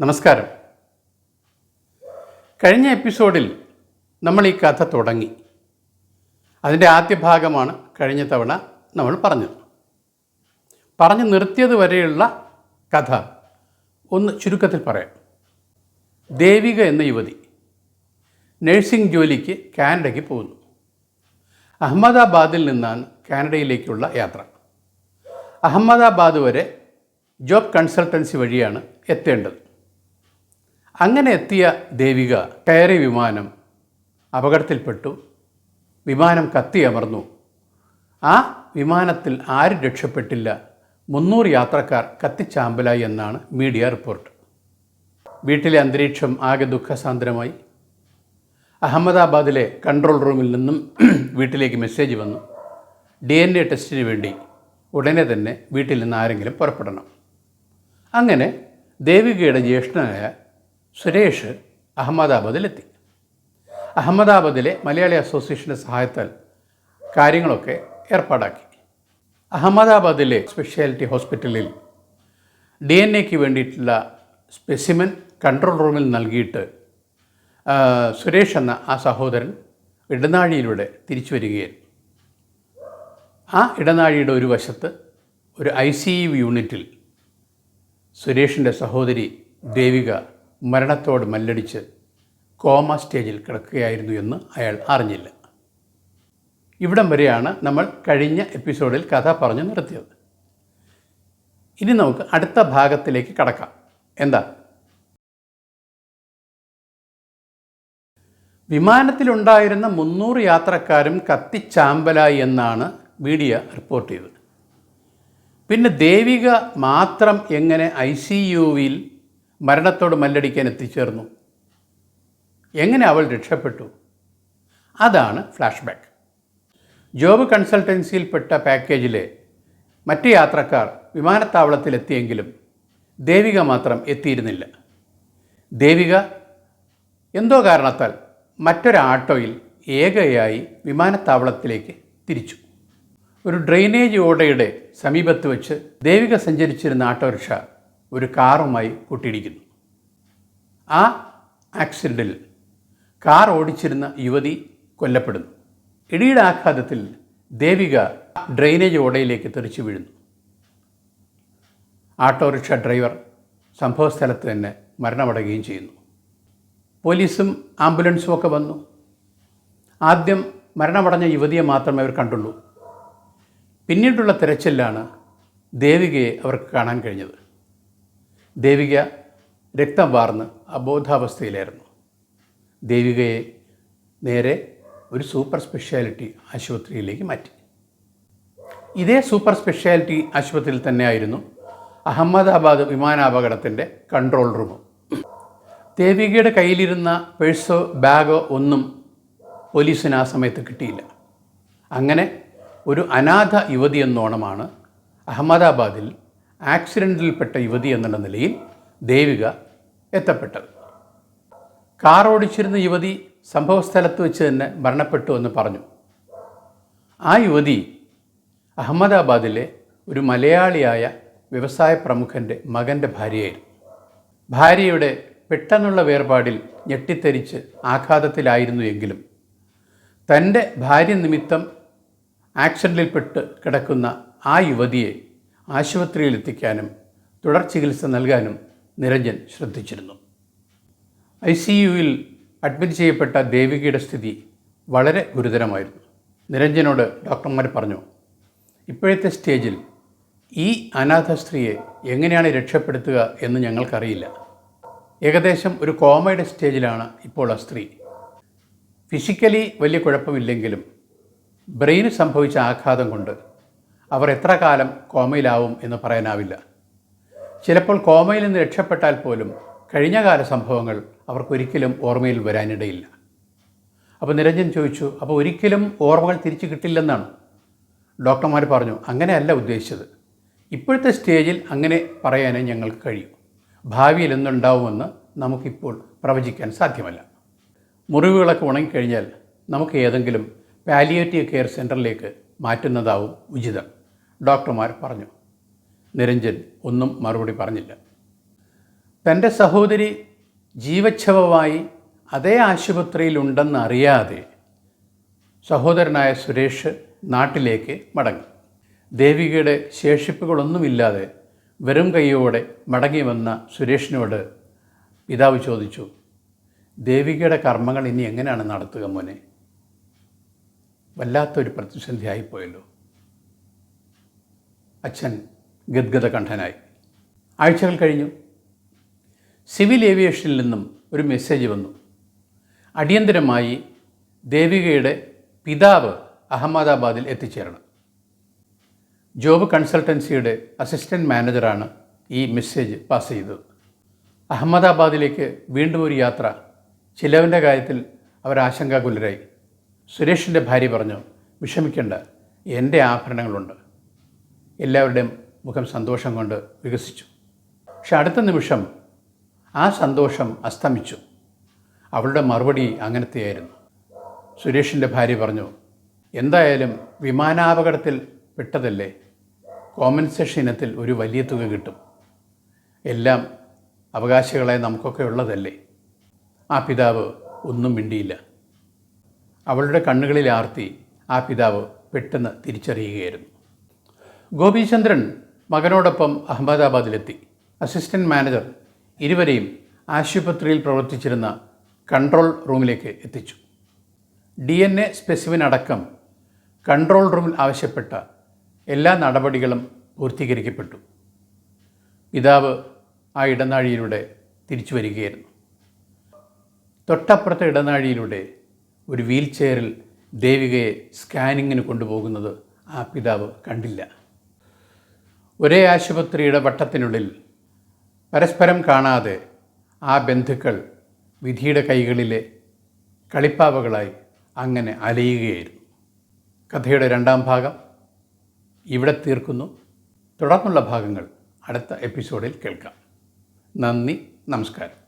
നമസ്കാരം. കഴിഞ്ഞ എപ്പിസോഡിൽ നമ്മൾ ഈ കഥ തുടങ്ങി. അതിന്റെ ആദ്യ ഭാഗമാണ് കഴിഞ്ഞ തവണ നമ്മൾ പറഞ്ഞത്. പറഞ്ഞു നിർത്തിയത് വരെയുള്ള കഥ. ഒന്ന് ചുരുക്കത്തിൽ പറയാം. ദേവിക എന്ന യുവതി നഴ്സിംഗ് ജോലിക്ക് കാനഡയ്ക്ക് പോകുന്നു. അഹമ്മദാബാദിൽ നിന്നാണ് കാനഡയിലേക്കുള്ള യാത്ര. അഹമ്മദാബാദ് വരെ ജോബ് കൺസൾട്ടൻസി വഴിയാണ് എത്തേണ്ടത്. അങ്ങനെ എത്തിയ ദേവിക കയറി വിമാനം അപകടത്തിൽപ്പെട്ടു. വിമാനം കത്തിയമർന്നു ആ വിമാനത്തിൽ ആരും രക്ഷപ്പെട്ടില്ല. മുന്നൂറ് യാത്രക്കാർ കത്തിച്ചാമ്പലായി എന്നാണ് മീഡിയ റിപ്പോർട്ട്. വീട്ടിലെ അന്തരീക്ഷം ആകെ ദുഃഖസാന്ദ്രമായി. അഹമ്മദാബാദിലെ കൺട്രോൾ റൂമിൽ നിന്നും വീട്ടിലേക്ക് മെസ്സേജ് വന്നു. ഡി എൻ എ ടെസ്റ്റിന് വേണ്ടി ഉടനെ തന്നെ വീട്ടിൽ നിന്ന് ആരെങ്കിലും പുറപ്പെടണം. അങ്ങനെ ദേവികയുടെ ജ്യേഷ്ഠനായ സുരേഷ് അഹമ്മദാബാദിലെത്തി. അഹമ്മദാബാദിലെ മലയാളി അസോസിയേഷന്റെ സഹായത്താൽ കാര്യങ്ങളൊക്കെ ഏർപ്പാടാക്കി. അഹമ്മദാബാദിലെ സ്പെഷ്യാലിറ്റി ഹോസ്പിറ്റലിൽ ഡി എൻ എക്ക് വേണ്ടിയിട്ടുള്ള സ്പെസിമൻ കൺട്രോൾ റൂമിൽ നൽകിയിട്ട് സുരേഷ് എന്ന ആ സഹോദരൻ ഇടനാഴിയിലൂടെ തിരിച്ചു വരികയായിരുന്നു. ആ ഇടനാഴിയുടെ ഒരു വശത്ത് ഒരു ഐ സി യു യൂണിറ്റിൽ സുരേഷിന്റെ സഹോദരി ദേവിക മരണത്തോട് മല്ലടിച്ച് കോമ സ്റ്റേജിൽ കിടക്കുകയായിരുന്നു എന്ന് അയാൾ അറിഞ്ഞില്ല. ഇവിടം വരെയാണ് നമ്മൾ കഴിഞ്ഞ എപ്പിസോഡിൽ കഥ പറഞ്ഞു നിർത്തിയത്. ഇനി നമുക്ക് അടുത്ത ഭാഗത്തിലേക്ക് കടക്കാം. എന്താ? വിമാനത്തിലുണ്ടായിരുന്ന മുന്നൂറ് യാത്രക്കാരും കത്തിച്ചാമ്പലായി എന്നാണ് മീഡിയ റിപ്പോർട്ട് ചെയ്തത്. പിന്നെ ദേവിക മാത്രം എങ്ങനെ ഐ സി യുവിൽ മരണത്തോട് മല്ലടിക്കാൻ എത്തിച്ചേർന്നു. എങ്ങനെ അവൾ രക്ഷപ്പെട്ടു? അതാണ് ഫ്ലാഷ് ബാക്ക് ജോബ് കൺസൾട്ടൻസിയിൽപ്പെട്ട പാക്കേജിലെ മറ്റ് യാത്രക്കാർ വിമാനത്താവളത്തിലെത്തിയെങ്കിലും ദേവിക മാത്രം എത്തിയിരുന്നില്ല. ദേവിക എന്തോ കാരണത്താൽ മറ്റൊരു ആട്ടോയിൽ ഏകയായി വിമാനത്താവളത്തിലേക്ക് തിരിച്ചു. ഒരു ഡ്രെയിനേജ് ഓടയുടെ സമീപത്ത് വെച്ച് ദേവിക സഞ്ചരിച്ചിരുന്ന ഓട്ടോറിക്ഷ ഒരു കാറുമായി കൂട്ടിയിടിക്കുന്നു. ആ ആക്സിഡന്റിൽ കാർ ഓടിച്ചിരുന്ന യുവതി കൊല്ലപ്പെടുന്നു. ഇടിയുടെ ആഘാതത്തിൽ ദേവിക ഡ്രെയിനേജ് ഓടയിലേക്ക് തെറിച്ചു വീഴുന്നു. ഓട്ടോറിക്ഷ ഡ്രൈവർ സംഭവസ്ഥലത്ത് തന്നെ മരണമടയുകയും ചെയ്യുന്നു. പോലീസും ആംബുലൻസും ഒക്കെ വന്നു. ആദ്യം മരണമടഞ്ഞ യുവതിയെ മാത്രമേ അവർ കണ്ടുള്ളൂ. പിന്നീടുള്ള തിരച്ചിലാണ് ദേവികയെ അവർക്ക് കാണാൻ കഴിഞ്ഞത്. ദേവിക രക്തം വാർന്ന് അബോധാവസ്ഥയിലായിരുന്നു. ദേവികയെ നേരെ ഒരു സൂപ്പർ സ്പെഷ്യാലിറ്റി ആശുപത്രിയിലേക്ക് മാറ്റി. ഇതേ സൂപ്പർ സ്പെഷ്യാലിറ്റി ആശുപത്രിയിൽ തന്നെയായിരുന്നു അഹമ്മദാബാദ് വിമാനാപകടത്തിന്റെ കൺട്രോൾ റൂം ദേവികയുടെ കയ്യിലിരുന്ന പേഴ്സോ ബാഗോ ഒന്നും പോലീസിന് ആ സമയത്ത് കിട്ടിയില്ല. അങ്ങനെ ഒരു അനാഥ യുവതി എന്നോണമാണ് അഹമ്മദാബാദിൽ ആക്സിഡന്റിൽപ്പെട്ട യുവതി എന്നുള്ള നിലയിൽ ദേവിക എത്തപ്പെട്ടത്. കാർ ഓടിച്ചിരുന്ന യുവതി സംഭവസ്ഥലത്ത് വെച്ച് തന്നെ മരണപ്പെട്ടു എന്ന് പറഞ്ഞു. ആ യുവതി അഹമ്മദാബാദിലെ ഒരു മലയാളിയായ വ്യവസായ പ്രമുഖന്റെ മകന്റെ ഭാര്യയായിരുന്നു. ഭാര്യയുടെ പെട്ടെന്നുള്ള വേർപാടിൽ ഞെട്ടിത്തെരിച്ച് ആഘാതത്തിലായിരുന്നു എങ്കിലും തന്റെ ഭാര്യ നിമിത്തം ആക്സിഡന്റിൽപ്പെട്ട് കിടക്കുന്ന ആ യുവതിയെ ആശുപത്രിയിലെത്തിക്കാനും തുടർ ചികിത്സ നൽകാനും നിരഞ്ജൻ ശ്രദ്ധിച്ചിരുന്നു. ഐ സി യുവിൽ അഡ്മിറ്റ് ചെയ്യപ്പെട്ട ദേവികയുടെ സ്ഥിതി വളരെ ഗുരുതരമായിരുന്നു. നിരഞ്ജനോട് ഡോക്ടർമാർ പറഞ്ഞു ഇപ്പോഴത്തെ സ്റ്റേജിൽ ഈ അനാഥ സ്ത്രീയെ എങ്ങനെയാണ് രക്ഷപ്പെടുത്തുക എന്ന് ഞങ്ങൾക്കറിയില്ല. ഏകദേശം ഒരു കോമയുടെ സ്റ്റേജിലാണ് ഇപ്പോൾ ആ സ്ത്രീ. ഫിസിക്കലി വലിയ കുഴപ്പമില്ലെങ്കിലും ബ്രെയിന് സംഭവിച്ച ആഘാതം കൊണ്ട് അവർ എത്ര കാലം കോമയിലാവും എന്ന് പറയാനാവില്ല. ചിലപ്പോൾ കോമയിൽ നിന്ന് രക്ഷപ്പെട്ടാൽ പോലും കഴിഞ്ഞകാല സംഭവങ്ങൾ അവർക്കൊരിക്കലും ഓർമ്മയിൽ വരാനിടയില്ല. അപ്പോൾ നിരഞ്ജൻ ചോദിച്ചു അപ്പോൾ ഒരിക്കലും ഓർമ്മകൾ തിരിച്ചു കിട്ടില്ലെന്നാണ്? ഡോക്ടർമാർ പറഞ്ഞു അങ്ങനെയല്ല ഉദ്ദേശിച്ചത്. ഇപ്പോഴത്തെ സ്റ്റേജിൽ അങ്ങനെ പറയാനേ ഞങ്ങൾക്ക് കഴിയും. ഭാവിയിൽ എന്തുണ്ടാവുമെന്ന് നമുക്കിപ്പോൾ പ്രവചിക്കാൻ സാധ്യമല്ല. മുറിവുകളൊക്കെ ഉണങ്ങിക്കഴിഞ്ഞാൽ നമുക്ക് ഏതെങ്കിലും പാലിയേറ്റീവ് കെയർ സെന്ററിലേക്ക് മാറ്റുന്നതാവും ഉചിതം. ഡോക്ടർമാർ പറഞ്ഞു. നിരഞ്ജൻ ഒന്നും മറുപടി പറഞ്ഞില്ല. തന്റെ സഹോദരി ജീവച്ഛവമായി അതേ ആശുപത്രിയിലുണ്ടെന്ന് അറിയാതെ സഹോദരനായ സുരേഷ് നാട്ടിലേക്ക് മടങ്ങി. ദേവികയുടെ ശേഷിപ്പുകളൊന്നുമില്ലാതെ വെറും കൈയോടെ മടങ്ങി വന്ന സുരേഷിനോട് പിതാവ് ചോദിച്ചു ദേവികയുടെ കർമ്മങ്ങൾ ഇനി എങ്ങനെയാണ് നടത്തുക മോനെ? വല്ലാത്തൊരു പ്രതിസന്ധി ആയിപ്പോയല്ലോ അച്ഛൻ ഗദ്ഗത കണ്ഠനായി. ആഴ്ചകൾ കഴിഞ്ഞു. സിവിൽ ഏവിയേഷനിൽ നിന്നും ഒരു മെസ്സേജ് വന്നു. അടിയന്തരമായി ദേവികയുടെ പിതാവ് അഹമ്മദാബാദിൽ എത്തിച്ചേരണം. ജോബ് കൺസൾട്ടൻസിയുടെ അസിസ്റ്റന്റ് മാനേജറാണ് ഈ മെസ്സേജ് പാസ് ചെയ്തത്. അഹമ്മദാബാദിലേക്ക് വീണ്ടും ഒരു യാത്ര ചിലവിന്റെ കാര്യത്തിൽ അവർ ആശങ്കാകുലരായി. സുരേഷിന്റെ ഭാര്യ പറഞ്ഞു വിഷമിക്കേണ്ട എന്റെ ആഭരണങ്ങളുണ്ട്. എല്ലാവരുടെയും മുഖം സന്തോഷം കൊണ്ട് വികസിച്ചു. പക്ഷെ അടുത്ത നിമിഷം ആ സന്തോഷം അസ്തമിച്ചു. അവളുടെ മറുപടി അങ്ങനത്തെയായിരുന്നു. സുരേഷിന്റെ ഭാര്യ പറഞ്ഞു എന്തായാലും വിമാനാപകടത്തിൽ പെട്ടതല്ലേ? കോമ്പൻസേഷൻ ഇനത്തിൽ ഒരു വലിയ തുക കിട്ടും. എല്ലാം അവകാശികളായി നമുക്കൊക്കെ ഉള്ളതല്ലേ? ആ പിതാവ് ഒന്നും മിണ്ടിയില്ല. അവളുടെ കണ്ണുകളിൽ ആർത്തി ആ പിതാവ് പെട്ടെന്ന് തിരിച്ചറിയുകയായിരുന്നു. ഗോപീചന്ദ്രൻ മകനോടൊപ്പം അഹമ്മദാബാദിലെത്തി. അസിസ്റ്റന്റ് മാനേജർ ഇരുവരെയും ആശുപത്രിയിൽ പ്രവർത്തിച്ചിരുന്ന കൺട്രോൾ റൂമിലേക്ക് എത്തിച്ചു. ഡി എൻ എ സ്പെസിഫിൻ അടക്കം കൺട്രോൾ റൂമിൽ ആവശ്യപ്പെട്ട എല്ലാ നടപടികളും പൂർത്തീകരിക്കപ്പെട്ടു. പിതാവ് ആ ഇടനാഴിയിലൂടെ തിരിച്ചു വരികയായിരുന്നു തൊട്ടപ്പുറത്തെ ഇടനാഴിയിലൂടെ ഒരു വീൽ ചെയറിൽ ദേവികയെ സ്കാനിങ്ങിന് കൊണ്ടുപോകുന്നത് ആ പിതാവ് കണ്ടില്ല. ഒരേ ആശുപത്രിയുടെ വട്ടത്തിനുള്ളിൽ പരസ്പരം കാണാതെ ആ ബന്ധുക്കൾ വിധിയുടെ കൈകളിലെ കളിപ്പാവകളായി അങ്ങനെ അലയുകയായിരുന്നു. കഥയുടെ രണ്ടാം ഭാഗം ഇവിടെ തീർക്കുന്നു. തുടർന്നുള്ള ഭാഗങ്ങൾ അടുത്ത എപ്പിസോഡിൽ കേൾക്കാം. നന്ദി നമസ്കാരം.